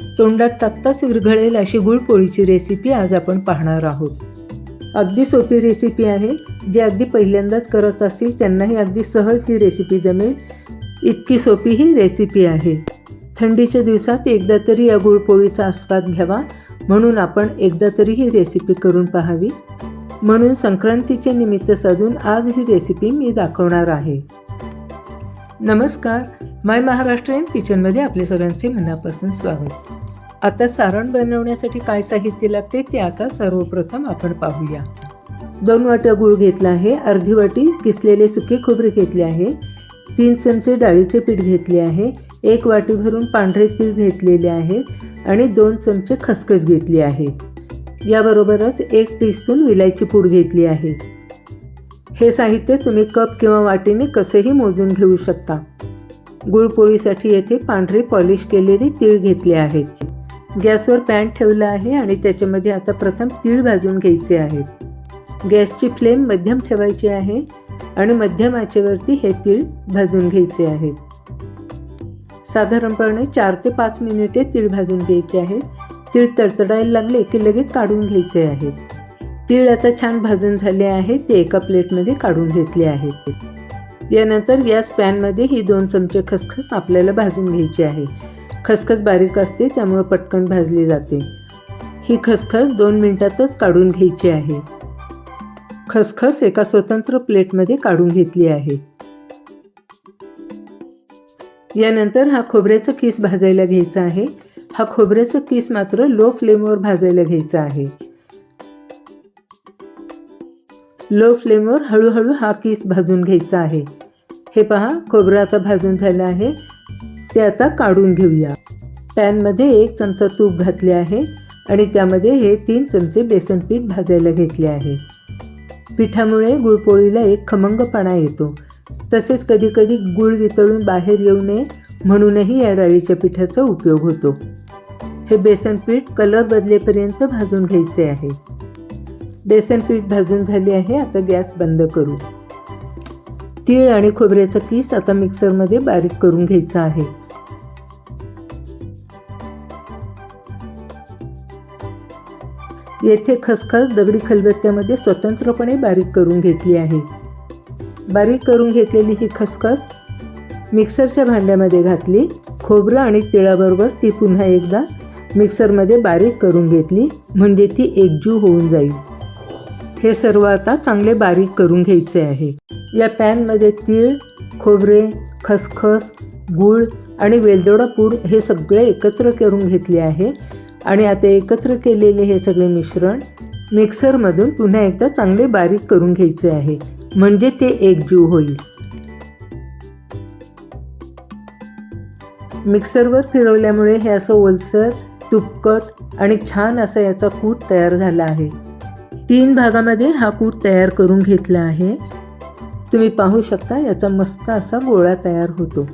तोंडात टाकताच विरघळेल अशी गुळपोळीची रेसिपी आज आपण पाहणार आहोत. अगदी सोपी रेसिपी आहे. जे अगदी पहिल्यांदाच करत असतील त्यांनाही अगदी सहज ही रेसिपी जमेल. इतकी सोपी ही रेसिपी आहे. थंडीच्या दिवसात एकदा तरी या गुळपोळीचा आस्वाद घ्यावा. म्हणून आपण एकदा तरी ही रेसिपी करून पाहावी. म्हणून संक्रांतीचे निमित्त साधून आज ही रेसिपी मी दाखवणार आहे. नमस्कार. माय महाराष्ट्रीयन किचनमध्ये आपले सगळ्यांचे मनापासून स्वागत. आता सारण बनवण्यासाठी काय साहित्य लागते ते आता सर्वप्रथम आपण पाहूया. दोन वाट्या गूळ घेतला आहे अर्धी वाटी किसलेले सुके खोबरे घेतले आहे तीन चमचे डाळीचे पीठ घेतले आहे एक वाटी भरून पांढरे तीळ घेतलेले आहेत आणि दोन चमचे खसखस घेतली आहे. याबरोबरच एक टीस्पून विलायची पूड घेतली आहे. हे साहित्य तुम्ही कप किंवा वाटीने कसेही मोजून घेऊ शकता. गुळपोळीसाठी येथे पांढरे पॉलिश केलेली तीळ घेतले आहेत गॅसवर पॅन ठेवला आहे आणि त्याच्यामध्ये आता प्रथम तीळ भाजून घ्यायचे आहेत गॅसची फ्लेम मध्यम ठेवायची आहे आणि मध्यम आचेवरती हे तीळ भाजून घ्यायचे आहेत साधारणपणे चार ते पाच मिनिटे तीळ भाजून घ्यायचे आहेत तीळ तडतडायला लागले की लगेच काढून घ्यायचे आहेत तीळ आता छान भाजून झाले आहे ते एका प्लेटमध्ये काढून घेतले आहेत यानंतर याच पॅनमध्ये ही दोन चमचे खसखस आपल्याला भाजून घ्यायची आहे. खसखस बारीक असते त्यामुळे पटकन भाजली जाते. ही खसखस दोन मिनटातच काढून घ्यायची आहे. खसखस एका स्वतंत्र प्लेटमध्ये काढून घेतली आहे. यानंतर हा खोबऱ्याचा किस भाजायला घ्यायचा आहे. हा खोबऱ्याचा किस मात्र लो फ्लेमवर भाजायला घ्यायचा आहे. लो फ्लेमवर हळूहळू हा किस भाजून घ्यायचा आहे. हे पहा खोबरं आता भाजून झालं आहे. ते आता काढून घेऊया. पॅनमध्ये एक चमचा तूप घातले आहे आणि त्यामध्ये हे तीन चमचे बेसन पीठ भाजायला घेतले आहे. पिठामुळे गुळपोळीला एक खमंगपणा येतो. तसेच कधीकधी गुळ वितळून बाहेर येऊ नये म्हणूनही या डाळीच्या पिठाचा उपयोग होतो. हे बेसन पीठ कलर बदलेपर्यंत भाजून घ्यायचे आहे. बेसन पीठ भाजून झाले आहे आता गॅस बंद करू. तीळ आणि खोबऱ्याचा किस आता मिक्सरमध्ये बारीक करून घ्यायचा आहे. येथे खसखस दगडी खलबत्त्यामध्ये स्वतंत्रपणे बारीक करून घेतली आहे. बारीक करून घेतलेली ही खसखस मिक्सरच्या भांड्यामध्ये घातली खोबरं आणि तिळाबरोबर ती पुन्हा एकदा मिक्सरमध्ये बारीक करून घेतली म्हणजे ती एकजीव होऊन जाईल. हे सर्व आता चांगले बारीक करून घ्यायचे आहे. या पॅनमध्ये तीळ खोबरे खसखस गूळ आणि वेलदोडा पूड हे सगळे एकत्र करून घेतले आहे. आणि आता एकत्र केलेले हे सगळे मिश्रण मिक्सरमधून पुन्हा एकदा चांगले बारीक करून घ्यायचे आहे. म्हणजे ते एकजीव होईल. मिक्सरवर फिरवल्यामुळे हे असं ओलसर तुपकट आणि छान असा याचा कूट तयार झाला आहे. तीन भागामध्ये हा कूट तयार करून घेतला आहे. तुम्ही पाहू शकता याचा मस्त असा गोळा तयार होतो.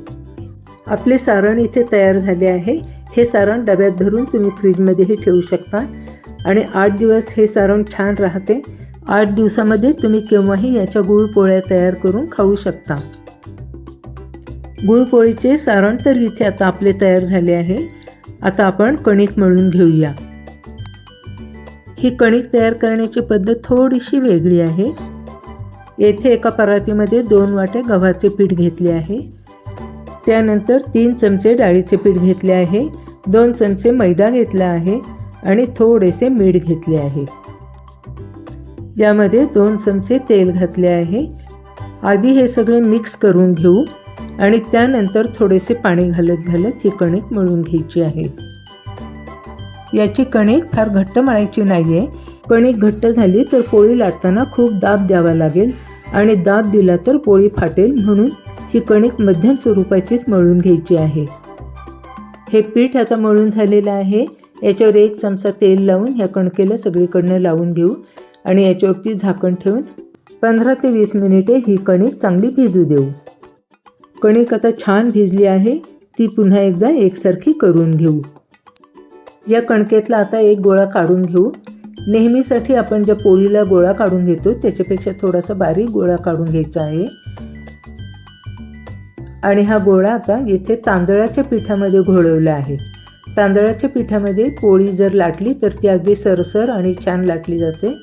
आपले सारण इथे तयार झाले आहे. हे सारण डब्यात भरून तुम्ही फ्रीजमध्येही ठेवू शकता. आणि आठ दिवस हे सारण छान राहते. आठ दिवसामध्ये तुम्ही केव्हाही याच्या गुळपोळ्या तयार करून खाऊ शकता. गुळपोळीचे सारण तर इथे आता आपले तयार झाले आहे. आता आपण कणिक मळून घेऊया. ही कणिक तयार करण्याची पद्धत थोडीशी वेगळी आहे. येथे एका परातीमध्ये दोन वाटे गव्हाचे पीठ घेतले आहे. त्यानंतर तीन चमचे डाळीचे पीठ घेतले आहे. दोन चमचे मैदा घेतला आहे आणि थोडेसे मीठ घेतले आहे. यामध्ये दोन चमचे तेल घातले आहे. आधी हे सगळे मिक्स करून घेऊ आणि त्यानंतर थोडेसे पाणी घालत घालत ही कणिक मळून घ्यायची आहे. याची कणिक फार घट्ट मळायची नाही आहे कणिक घट्ट झाली तर पोळी लाटताना खूप दाब द्यावा लागेल आणि दाब दिला तर पोळी फाटेल म्हणून ही कणिक मध्यम स्वरूपाचीच मळून घ्यायची आहे. हे पीठ आता मळून झालेलं आहे. याच्यावर एक चमचा तेल लावून ह्या कणकेला सगळीकडनं लावून घेऊ आणि याच्यावरती झाकण ठेवून पंधरा ते वीस मिनिटे ही कणिक चांगली भिजू देऊ. कणिक आता छान भिजली आहे. ती पुन्हा एकदा एकसारखी करून घेऊ. या कणकेतला आता एक गोळा काढून घेऊ. नेहमीसाठी आपण ज्या पोळीला गोळा काढून घेतो त्याच्यापेक्षा थोडासा बारीक गोळा काढून घ्यायचा आहे. आणि हा गोळा आता येथे तांदळाच्या पिठामध्ये घोळवला आहे. तांदळाच्या पिठामध्ये पोळी जर लाटली तर ती अगदी सरसर आणि छान लाटली जाते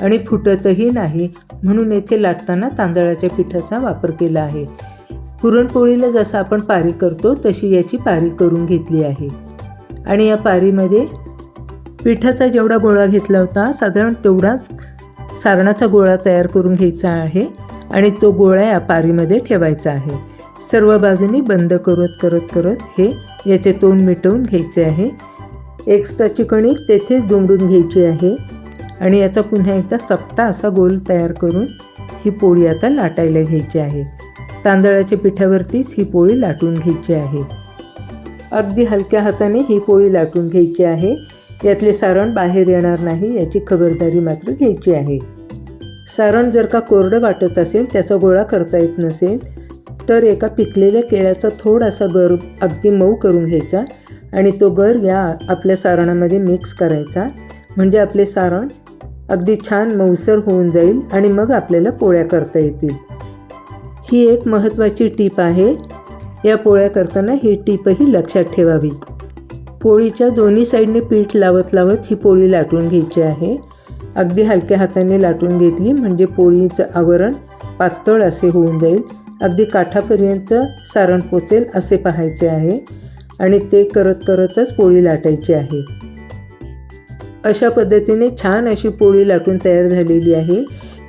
आणि फुटतही नाही. म्हणून येथे लाटताना तांदळाच्या पिठाचा वापर केला आहे. पुरणपोळीला जसं आपण पारी करतो तशी याची पारी करून घेतली आहे. आणि या पारीमध्ये पिठाचा जेवढा गोळा घेतला होता साधारण तेवढाच सारणाचा गोळा तयार करून घ्यायचा आहे आणि तो गोळा या पारीमध्ये ठेवायचा आहे. सर्व बाजूनी बंद करत करत करत हे याचे तोंड मिटवून घ्यायचे आहे. एक्स्ट्राची कणिक तेथेच दुमडून घ्यायची आहे आणि याचा पुन्हा एकदा चपटा असा गोल तयार करून ही पोळी आता लाटायला घ्यायची आहे. तांदळाच्या पिठावरतीच ही पोळी लाटून घ्यायची आहे. अगदी हलक्या हाताने ही पोळी लाटून घ्यायची आहे. यातले सारण बाहेर येणार नाही याची खबरदारी मात्र घ्यायची आहे. सारण जर का कोरडं वाटत असेल त्याचा गोळा करता येत नसेल तर एका पिकलेल्या केळ्याचा थोडासा गर अगदी मऊ करून घ्यायचा आणि तो गर या आपल्या सारणामध्ये मिक्स करायचा. म्हणजे आपले सारण अगदी छान मऊसर होऊन जाईल आणि मग आपल्याला पोळ्या करता येतील. ही एक महत्त्वाची टीप आहे. या पोळ्या करताना ही टीपही लक्षात ठेवावी. पोळीच्या दोन्ही साईडने पीठ लावत लावत ही पोळी लाटून घ्यायची आहे. अगदी हलक्या हाताने लाटून घेतली म्हणजे पोळीचं आवरण पातळ असे होऊन जाईल. अगदी काठापर्यंत सारण पोचेल असे पाहायचे आहे आणि ते करत करतच पोळी लाटायची आहे. अशा पद्धतीने छान अशी पोळी लाटून तयार झालेली आहे.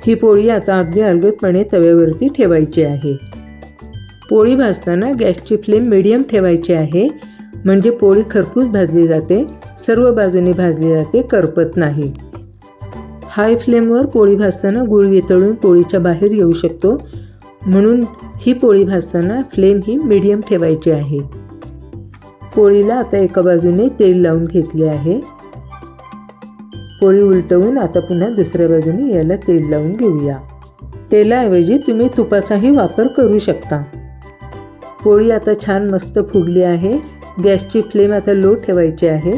ही पोळी आता अगदी अलगदपणे तव्यावरती ठेवायची आहे. पोळी भाजताना गॅसची फ्लेम मिडियम ठेवायची आहे. म्हणजे पोळी खरपूस भाजली जाते. सर्व बाजूनी भाजली जाते. करपत नाही. हाय फ्लेमवर पोळी भाजताना गुळ वितळून पोळीच्या बाहेर येऊ शकतो. म्हणून ही पोळी भाजताना फ्लेम ही मिडियम ठेवायची आहे. पोळीला आता एका बाजूने तेल लावून घेतले आहे. पोळी उलटवून आता पुन्हा दुसऱ्या बाजूने याला तेल लावून घेऊया. तेलाऐवजी तुम्ही तुपाचाही वापर करू शकता. पोळी आता छान मस्त फुगली आहे. गॅसची फ्लेम आता लो ठेवायची आहे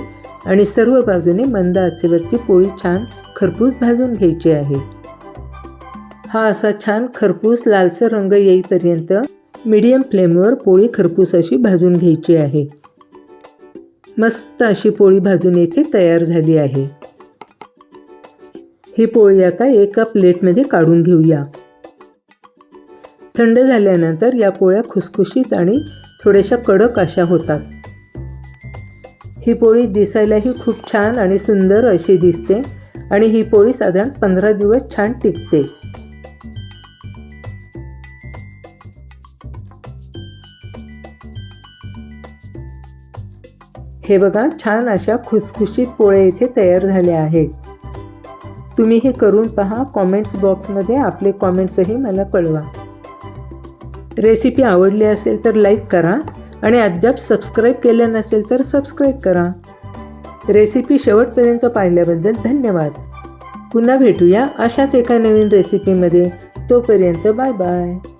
आणि सर्व बाजूने मंद आचेवरती पोळी छान खरपूस भाजून घ्यायची आहे. हा असा छान खरपूस लालसर रंग येईपर्यंत मीडियम फ्लेमवर पोळी खरपूस अशी भाजून घ्यायची आहे. मस्त अशी पोळी भाजून येथे तयार झाली आहे. ही पोळी आता एका प्लेटमध्ये काढून घेऊया. थंड झाल्यानंतर या पोळ्या खुसखुशीत आणि थोड्याशा कडक अशा होतात. ही पोळी दिसायलाही खूप छान आणि सुंदर अशी दिसते आणि ही पोळी साधारण पंधरा दिवस छान टिकते. हे बघा छान अशा खुसखुशीत पोळ्या इथे तयार झाल्या आहेत. तुम्ही हे करून पहा कॉमेंट्स बॉक्समध्ये आपले कॉमेंट्सही मला कळवा. रेसिपी आवडली असेल तर लाईक करा आणि अद्याप सबस्क्राईब केलं नसेल तर सबस्क्राईब करा. रेसिपी शेवटपर्यंत पाहिल्याबद्दल धन्यवाद. पुन्हा भेटूया अशाच एका नवीन रेसिपीमध्ये. तोपर्यंत बाय बाय.